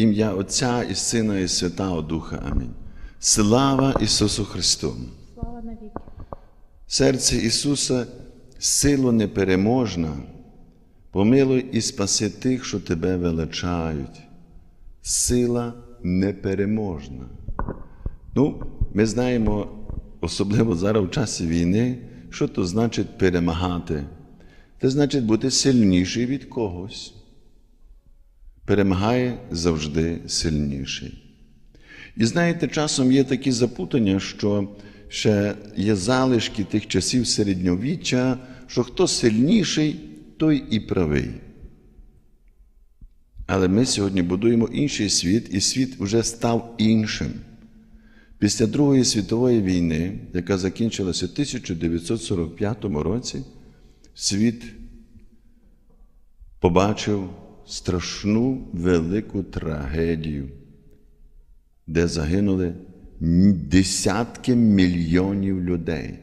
ім'я Отця і Сина, і Святого Духа. Амінь. Слава Ісусу Христу! Слава навіки. Серце Ісуса силу непереможна, помилуй і спаси тих, що тебе величають. Сила непереможна. Ну, ми знаємо, особливо зараз в часі війни, що то значить перемагати. Це значить бути сильніший від когось. Перемагає завжди сильніший. І знаєте, часом є такі запутання, що ще є залишки тих часів середньовіччя, що хто сильніший, той і правий. Але ми сьогодні будуємо інший світ, і світ вже став іншим. Після Другої світової війни, яка закінчилася в 1945 році, світ побачив страшну велику трагедію, де загинули десятки мільйонів людей.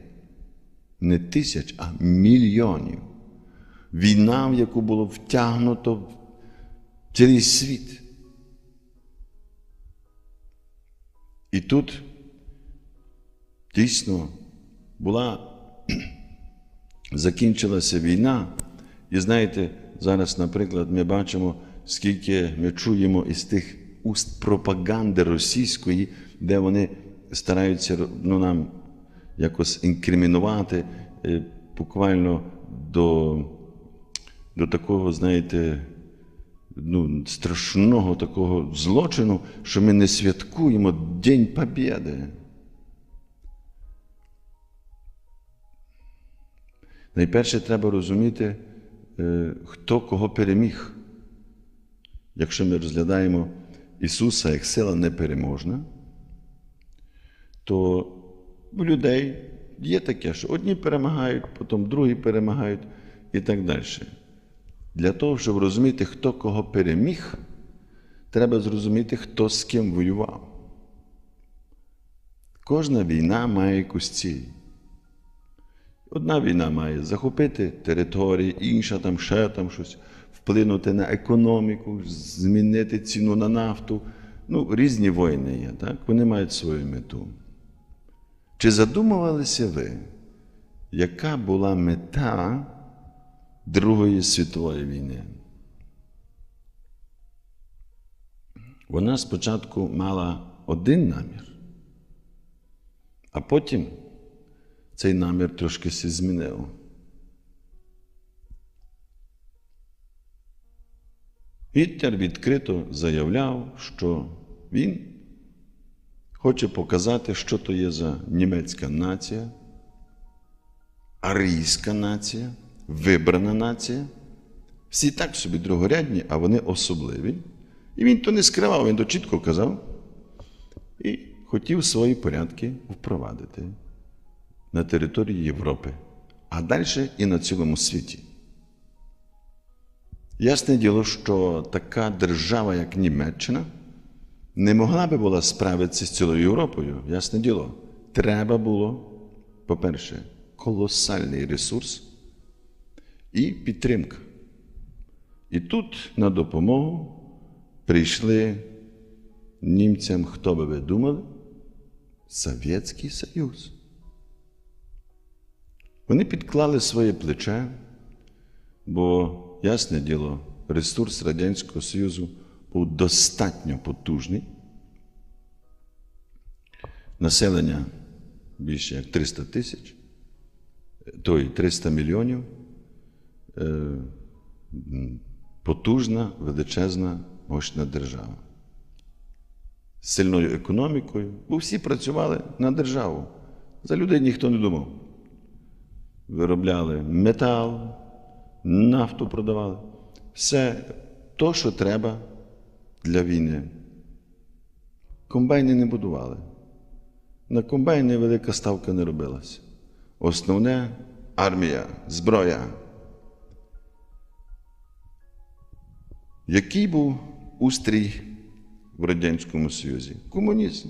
Не тисяч, а мільйонів. Війна, в яку було втягнуто цілий світ. І тут дійсно була, закінчилася війна. І знаєте, зараз, наприклад, ми бачимо, скільки ми чуємо із тих уст пропаганди російської, де вони стараються ну, нам якось інкримінувати е, буквально до, до такого, знаєте, ну, страшного такого злочину, що ми не святкуємо День Побєди. Найперше треба розуміти, хто кого переміг. Якщо ми розглядаємо Ісуса як сила непереможна, то у людей є таке, що одні перемагають, потім другі перемагають і так далі. Для того, щоб розуміти, хто кого переміг, треба зрозуміти, хто з ким воював. Кожна війна має якусь ціль. Одна війна має захопити території, інша там ще там щось, вплинути на економіку, змінити ціну на нафту. Ну, різні воїни є, так? Вони мають свою мету. Чи задумувалися ви, яка була мета Другої світової війни? Вона спочатку мала один намір, а потім цей намір трошки змінив. Гітлер відкрито заявляв, що він хоче показати, що то є за німецька нація, арійська нація, вибрана нація. Всі так собі другорядні, а вони особливі. І він то не скривав, він то чітко казав і хотів свої порядки впровадити на території Європи, а далі і на цілому світі. Ясне діло, що така держава, як Німеччина, не могла би була справитися з цілою Європою. Ясне діло, треба було, по-перше, колосальний ресурс і підтримка. І тут на допомогу прийшли німцям, хто би ви думали, Совєтський Союз. Вони підклали своє плече, бо, ясне діло, ресурс Радянського Союзу був достатньо потужний. Населення більше як 300 тисяч, той 300 мільйонів. Е, Потужна, величезна, мощна держава. З сильною економікою, бо всі працювали на державу. За людей ніхто не думав виробляли метал, нафту продавали. Все то, що треба для війни. Комбайни не будували. На комбайни велика ставка не робилася. Основне армія, зброя. Який був устрій в Радянському Союзі? Комунізм.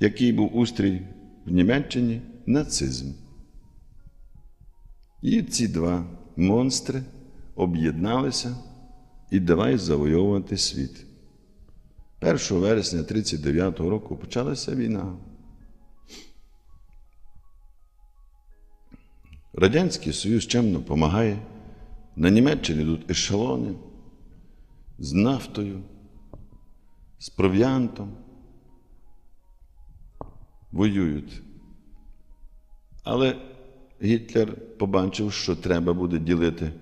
Який був устрій в Німеччині? Нацизм. І ці два монстри об'єдналися і давай завойовувати світ. 1 вересня 1939 року почалася війна. Радянський Союз чемно допомагає. На Німеччині йдуть ешелони з нафтою, з провіантом. Воюють. Але Гітлер побачив, що треба буде ділити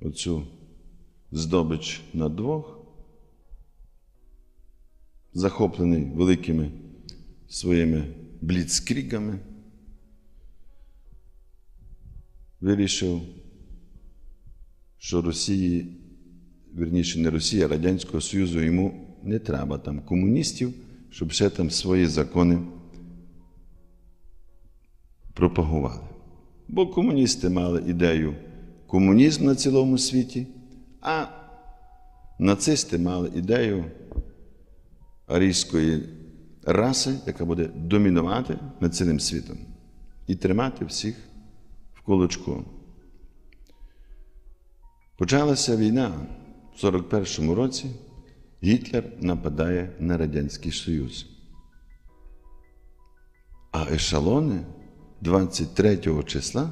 оцю здобич на двох, захоплений великими своїми бліцкрігами, вирішив, що Росії, вірніше, не Росія, а Радянського Союзу йому не треба там комуністів, щоб ще там свої закони пропагували. Бо комуністи мали ідею комунізм на цілому світі, а нацисти мали ідею арійської раси, яка буде домінувати над цілим світом і тримати всіх в кулачку. Почалася війна в 41-му році. Гітлер нападає на Радянський Союз. А ешелони 23 числа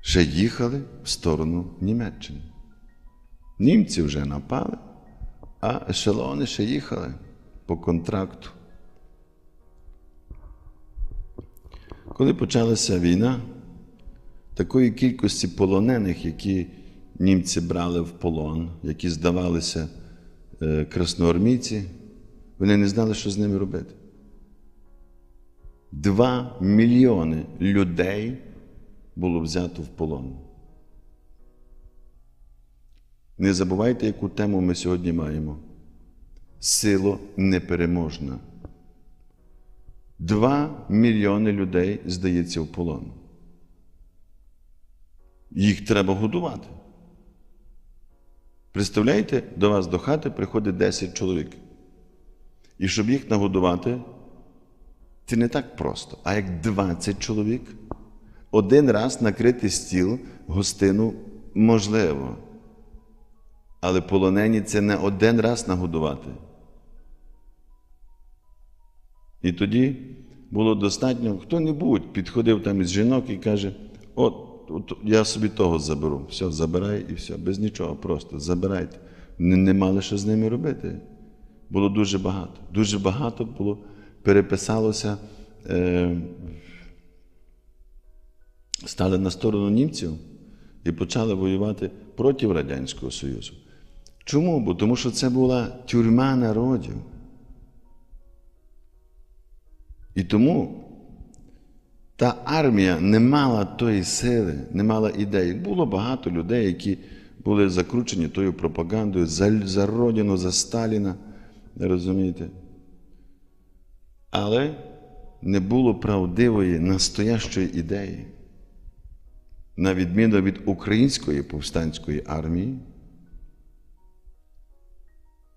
ще їхали в сторону Німеччини. Німці вже напали, а ешелони ще їхали по контракту. Коли почалася війна, такої кількості полонених, які німці брали в полон, які здавалися е, красноармійці, вони не знали, що з ними робити. Два мільйони людей було взято в полон. Не забувайте, яку тему ми сьогодні маємо. Сило непереможна. Два мільйони людей здається в полон. Їх треба годувати. Представляєте, до вас до хати приходить 10 чоловік. І щоб їх нагодувати, це не так просто. А як 20 чоловік, один раз накрити стіл, гостину можливо. Але полонені це не один раз нагодувати. І тоді було достатньо, хто-небудь підходив там із жінок і каже: от, от я собі того заберу. Все, забирай і все, без нічого, просто забирайте. Не, не мали що з ними робити. Було дуже багато. Дуже багато було, переписалося, е, стали на сторону німців і почали воювати проти Радянського Союзу. Чому? Бо тому що це була тюрма народів. І тому та армія не мала тої сили, не мала ідеї. Було багато людей, які були закручені тою пропагандою за, за Родину, за Сталіна, розумієте? Але не було правдивої, настоящої ідеї. На відміну від української повстанської армії,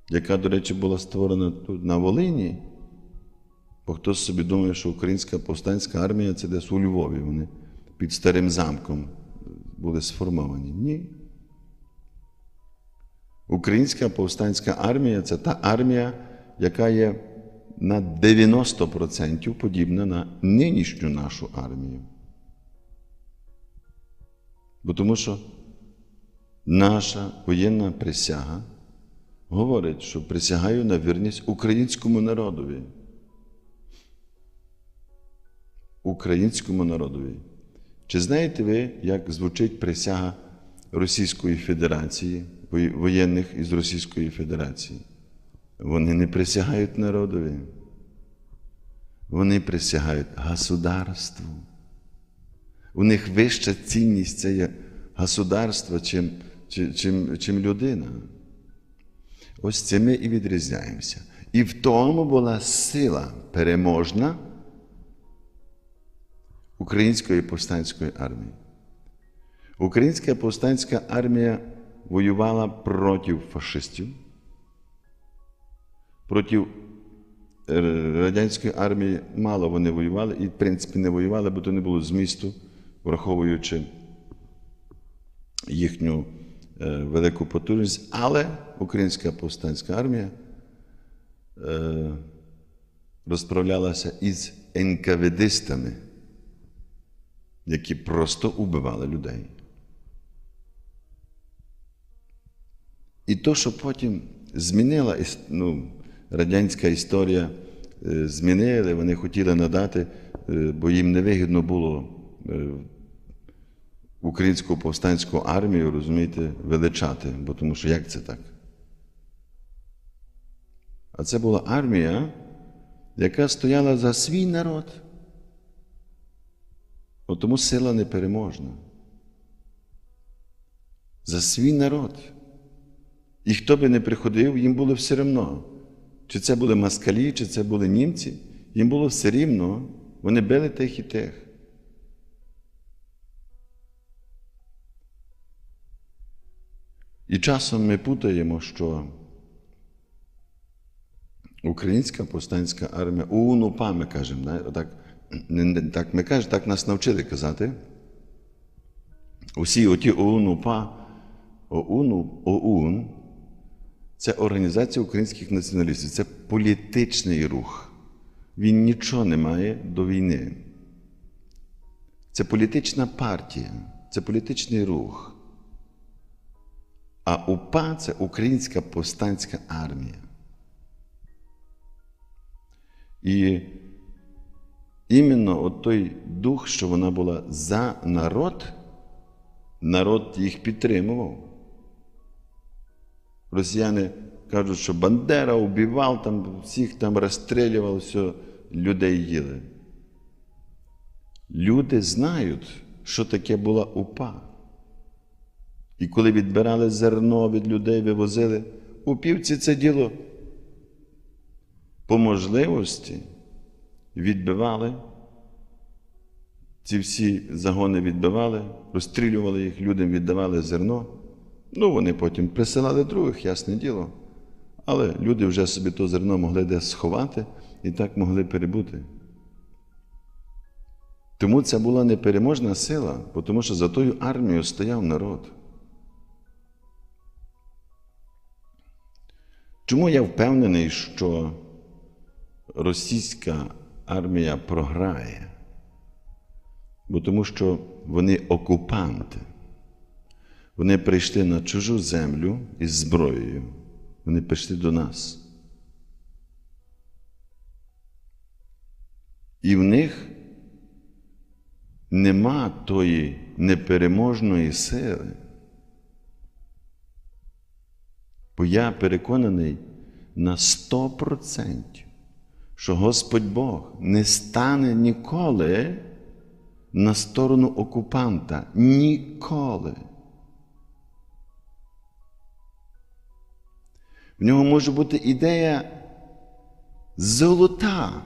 яка, до речі, була створена тут на Волині. Бо хтось собі думає, що українська повстанська армія це десь у Львові. Вони під старим замком були сформовані. Ні. Українська повстанська армія це та армія, яка є на 90% подібна на нинішню нашу армію. Бо тому що наша воєнна присяга говорить, що присягаю на вірність українському народові. Українському народові. Чи знаєте ви, як звучить присяга Російської Федерації, воєнних із Російської Федерації? Вони не присягають народові. Вони присягають государству. У них вища цінність це є государство, чим, чим, чим людина. Ось це ми і відрізняємося. І в тому була сила переможна Української повстанської армії. Українська повстанська армія воювала проти фашистів, проти радянської армії мало вони воювали і, в принципі, не воювали, бо то не було змісту, враховуючи їхню е, велику потужність, але Українська повстанська армія е, розправлялася із НКВДистами, які просто убивали людей. І то, що потім змінила ну, радянська історія, е, змінили, вони хотіли надати, е, бо їм невигідно було е, українську повстанську армію, розумієте, величати, бо тому що як це так? А це була армія, яка стояла за свій народ. От тому сила непереможна. За свій народ. І хто би не приходив, їм було все рівно. Чи це були москалі, чи це були німці, їм було все рівно. Вони били тих і тих. І часом ми путаємо, що українська повстанська армія, УНУПА ми кажемо, так, так ми кажемо, так нас навчили казати. Усі оті ОУН-УПА, ОУН, ОУН це організація українських націоналістів, це політичний рух. Він нічого не має до війни. Це політична партія, це політичний рух. А УПА це Українська повстанська армія. І іменно от той дух, що вона була за народ, народ їх підтримував. Росіяни кажуть, що Бандера убивав, там, всіх там розстрілював, все, людей їли. Люди знають, що таке була УПА. І коли відбирали зерно від людей, вивозили, упівці це діло по можливості відбивали. Ці всі загони відбивали, розстрілювали їх, людям віддавали зерно. Ну, вони потім присилали других, ясне діло. Але люди вже собі то зерно могли десь сховати і так могли перебути. Тому це була непереможна сила, тому що за тою армією стояв народ. Чому я впевнений, що російська армія програє? Бо тому що вони окупанти. Вони прийшли на чужу землю із зброєю. Вони прийшли до нас. І в них нема тої непереможної сили. Бо я переконаний на 100%, що Господь Бог не стане ніколи на сторону окупанта. Ніколи. В нього може бути ідея золота.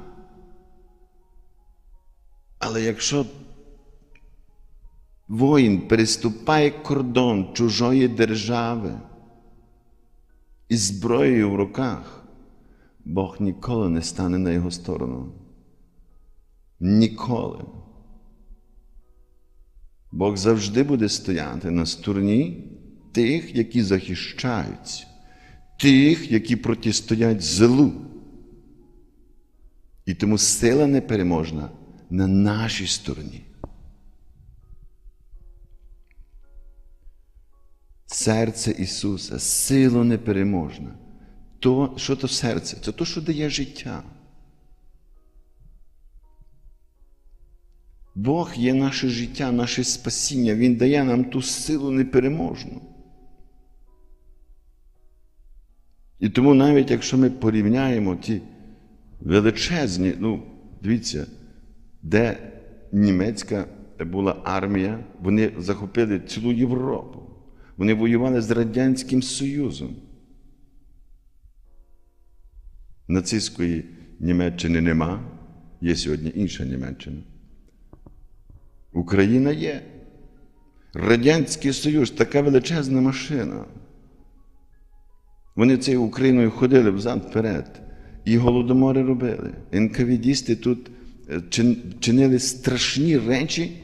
Але якщо воїн переступає кордон чужої держави із зброєю в руках, Бог ніколи не стане на його сторону. Ніколи. Бог завжди буде стояти на стороні тих, які захищаються, тих, які протистоять злу. І тому сила непереможна на нашій стороні. Серце Ісуса, сила непереможна. То, що то серце? Це то, що дає життя. Бог є наше життя, наше спасіння. Він дає нам ту силу непереможну. І тому навіть якщо ми порівняємо ті величезні, ну, дивіться, де німецька була армія, вони захопили цілу Європу. Вони воювали з Радянським Союзом. Нацистської Німеччини нема, є сьогодні інша Німеччина. Україна є. Радянський Союз така величезна машина. Вони цією Україною ходили взад вперед. І голодомори робили. НКВДісти тут е, чинили страшні речі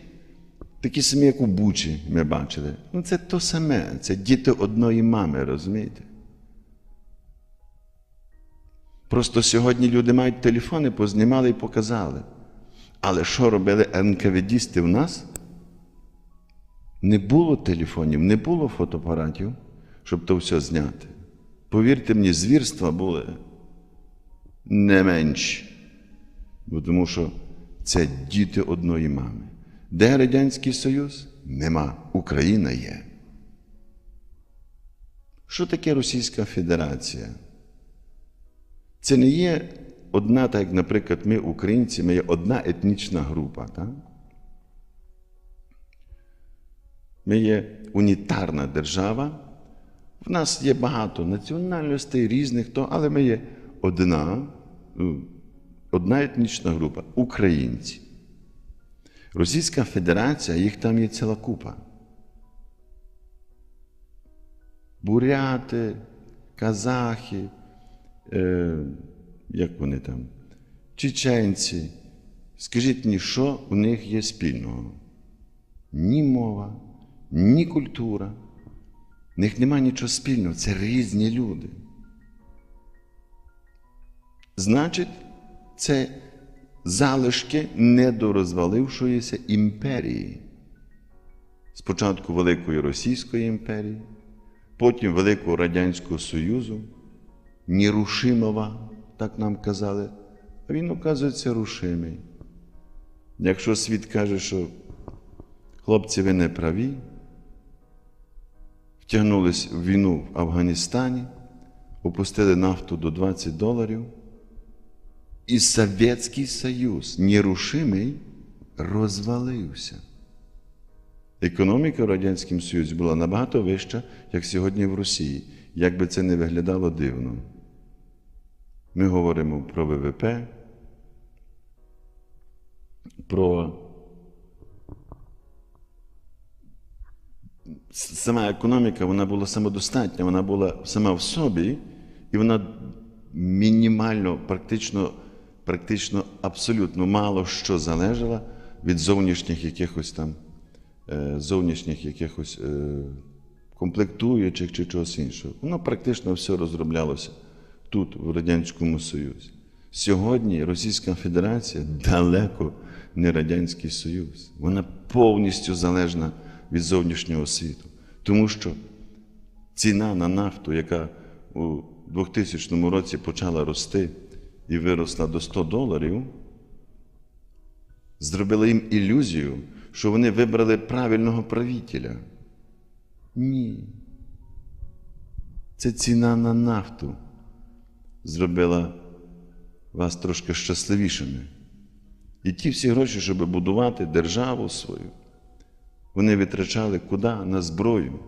Такі самі, як у Бучі, ми бачили. Ну, це то саме, це діти одної мами, розумієте? Просто сьогодні люди мають телефони, познімали і показали. Але що робили НКВДісти в нас? Не було телефонів, не було фотоапаратів, щоб то все зняти. Повірте мені, звірства були не менші. Бо тому що це діти одної мами. Де Радянський Союз? Нема. Україна є. Що таке Російська Федерація? Це не є одна, так як, наприклад, ми, українці, ми є одна етнічна група. Так? Ми є унітарна держава. В нас є багато національностей різних, то, але ми є одна, ну, одна етнічна група українці. Російська Федерація, їх там є ціла купа. Буряти, казахи, е, як вони там, чеченці. Скажіть мені, що у них є спільного? Ні мова, ні культура. В них немає нічого спільного, це різні люди. Значить, це залишки недорозвалившоїся імперії. Спочатку Великої Російської імперії, потім Великого Радянського Союзу, Нерушимова, так нам казали, а він, оказується, рушимий. Якщо світ каже, що хлопці, ви не праві, втягнулись в війну в Афганістані, опустили нафту до 20 доларів, і Совєтський Союз, нерушимий, розвалився. Економіка в Радянському Союзі була набагато вища, як сьогодні в Росії, як би це не виглядало дивно. Ми говоримо про ВВП, про сама економіка, вона була самодостатня, вона була сама в собі, і вона мінімально, практично, практично абсолютно мало що залежала від зовнішніх якихось там, е, зовнішніх якихось е, комплектуючих чи чогось іншого. Воно практично все розроблялося тут, в Радянському Союзі. Сьогодні Російська Федерація далеко не Радянський Союз. Вона повністю залежна від зовнішнього світу. Тому що ціна на нафту, яка у 2000 році почала рости і виросла до 100 доларів, зробила їм ілюзію, що вони вибрали правильного правителя. Ні. Це ціна на нафту зробила вас трошки щасливішими. І ті всі гроші, щоб будувати державу свою, вони витрачали куди? На зброю.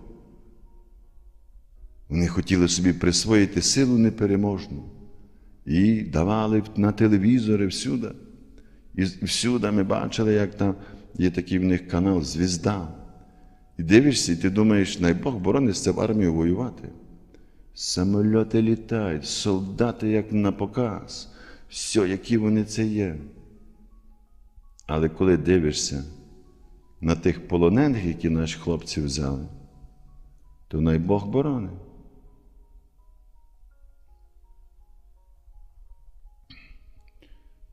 Вони хотіли собі присвоїти силу непереможну і давали на телевізори всюди. І всюди ми бачили, як там є такий в них канал Звізда. І дивишся, і ти думаєш, най Бог борониться в армію воювати. Самольоти літають, солдати як на показ, все, які вони це є. Але коли дивишся на тих полонених, які наші хлопці взяли, то най Бог боронить.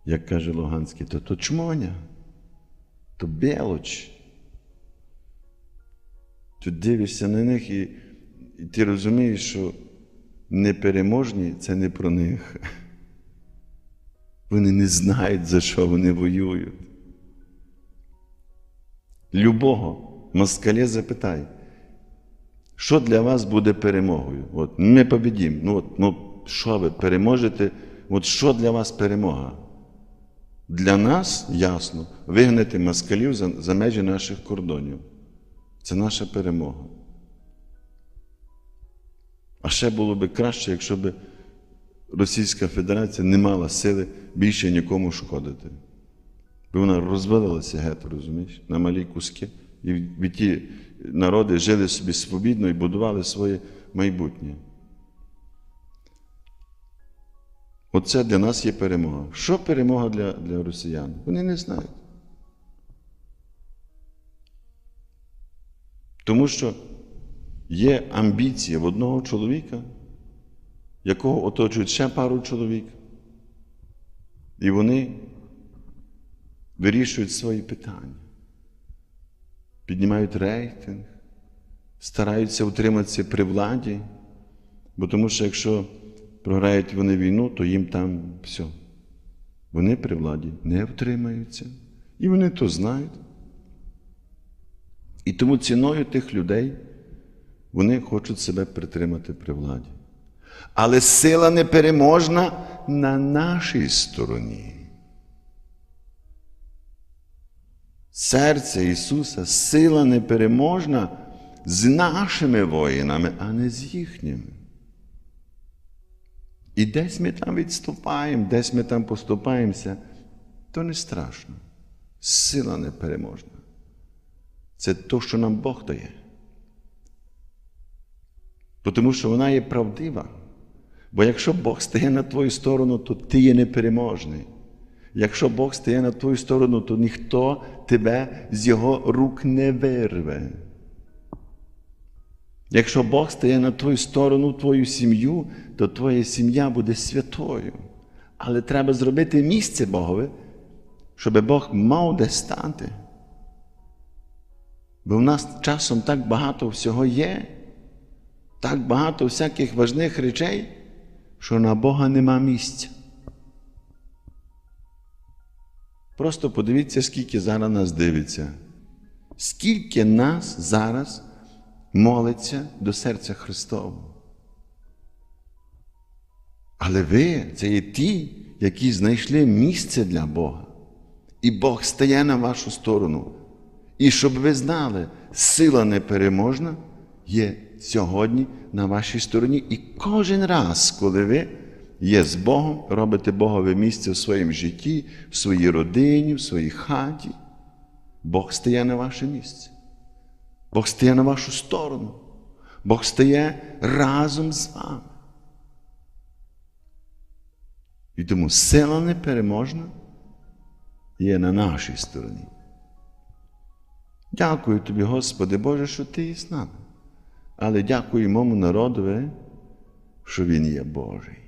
Як каже Луганський, то то чмоня, то белоч. Ти дивишся на них і, і ти розумієш, що непереможні це не про них. Вони не знають, за що вони воюють. Любого москаля запитай, що для вас буде перемогою? От ми побідім. Ну, от, ну, що ви переможете? От що для вас перемога? Для нас ясно вигнати москалів за, за межі наших кордонів. Це наша перемога. А ще було б краще, якщо б Російська Федерація не мала сили більше нікому шкодити. Бо вона розвалилася геть, розумієш, на малі куски. І ті народи жили собі свобідно і будували своє майбутнє. Оце для нас є перемога. Що перемога для, для росіян? Вони не знають. Тому що є амбіція в одного чоловіка, якого оточують ще пару чоловік. І вони вирішують свої питання, піднімають рейтинг, стараються утриматися при владі, бо тому що якщо програють вони війну, то їм там все. Вони при владі не втримаються. І вони то знають. І тому ціною тих людей вони хочуть себе притримати при владі. Але сила непереможна на нашій стороні. Серце Ісуса, сила непереможна з нашими воїнами, а не з їхніми. І десь ми там відступаємо, десь ми там поступаємося, то не страшно. Сила непереможна. Це то, що нам Бог дає. Тому що вона є правдива. Бо якщо Бог стає на твою сторону, то ти є непереможний. Якщо Бог стає на твою сторону, то ніхто тебе з його рук не вирве. Якщо Бог стає на твою сторону, твою сім'ю, то твоя сім'я буде святою. Але треба зробити місце Богове, щоб Бог мав де стати. Бо в нас часом так багато всього є, так багато всяких важних речей, що на Бога нема місця. Просто подивіться, скільки зараз нас дивиться, скільки нас зараз молиться до серця Христового. Але ви це є ті, які знайшли місце для Бога. І Бог стає на вашу сторону. І щоб ви знали, сила непереможна є сьогодні на вашій стороні. І кожен раз, коли ви є з Богом, робите Богове місце в своєму житті, в своїй родині, в своїй хаті, Бог стає на ваше місце. Бог стає на вашу сторону. Бог стає разом з вами. І тому сила непереможна є на нашій стороні. Дякую тобі, Господи Боже, що Ти є з нами. Але дякую моєму народові, що Він є Божий.